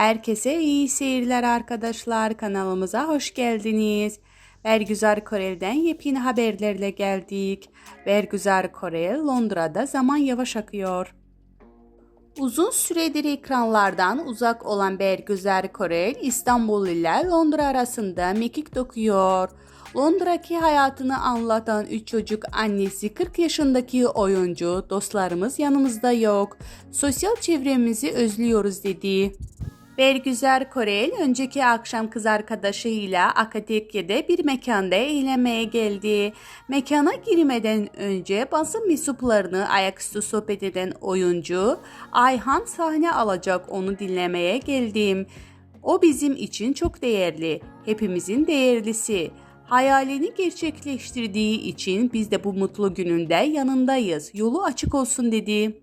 Herkese iyi seyirler arkadaşlar. Kanalımıza hoş geldiniz. Bergüzar Korel'den yepyeni haberlerle geldik. Bergüzar Korel Londra'da zaman yavaş akıyor. Uzun süredir ekranlardan uzak olan Bergüzar Korel İstanbul ile Londra arasında mekik dokuyor. Londra'daki hayatını anlatan 3 çocuk annesi 40 yaşındaki oyuncu dostlarımız yanımızda yok. Sosyal çevremizi özlüyoruz dedi. Bergüzar Korel önceki akşam kız arkadaşıyla Akatekya'da bir mekanda eğlenmeye geldi. Mekana girmeden önce basın mensuplarını ayaküstü sohbet eden oyuncu Ayhan sahne alacak onu dinlemeye geldim. O bizim için çok değerli, hepimizin değerlisi. Hayalini gerçekleştirdiği için biz de bu mutlu gününde yanındayız. Yolu açık olsun dedi.